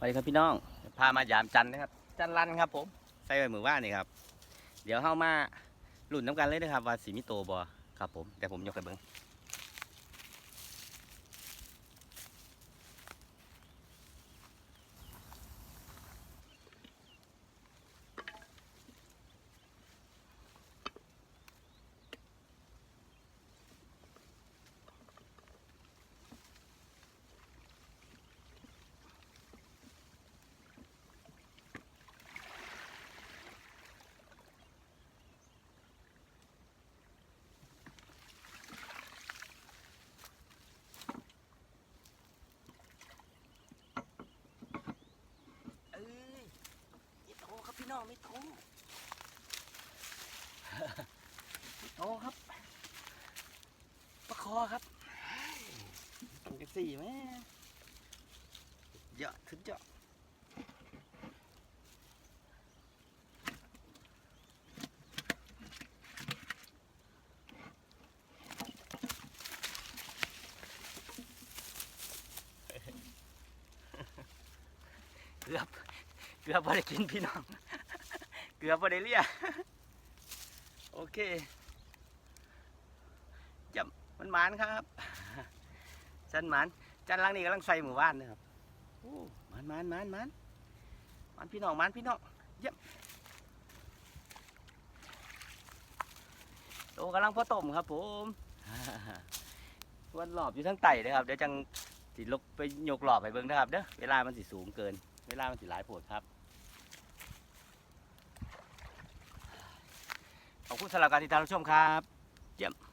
สวัสดีครับพี่น้อง พามายามจันนะครับ จันรันครับผม ใส่ไว้มือว่านี่ครับ เดี๋ยวเข้ามาหลุ่นน้ำกันเลยนะครับว่าสีมิโตบอครับผม แต่ผมยกไปเบิ้ง น้องมิโตมิโตครับประคอครับตั้งกันสี่แม่เยอะขึ้นเยอะเกือบเกือบพอได้กินพี่น้อง เกือบพอได้เลียโอเคจับมันหมานครับจันหมานจันลังนี่กำลังใส่หมู่บ้านนะครับโอ้หมานหมานหมานหมานหมานพี่น้องหมานพี่น้องเยี่ยมโตกำลังพอต้มครับผมวันหลอบอยู่ทั้งไต่เลยครับเดี๋ยวจังสิลบไปยกหลอบไปเบิ่งนะครับเด้อเวลามันสิสูงเกิน เวลามันสิหลายโผดครับ คุณสำหรับการติดตามรับชมครับ เยี่ยม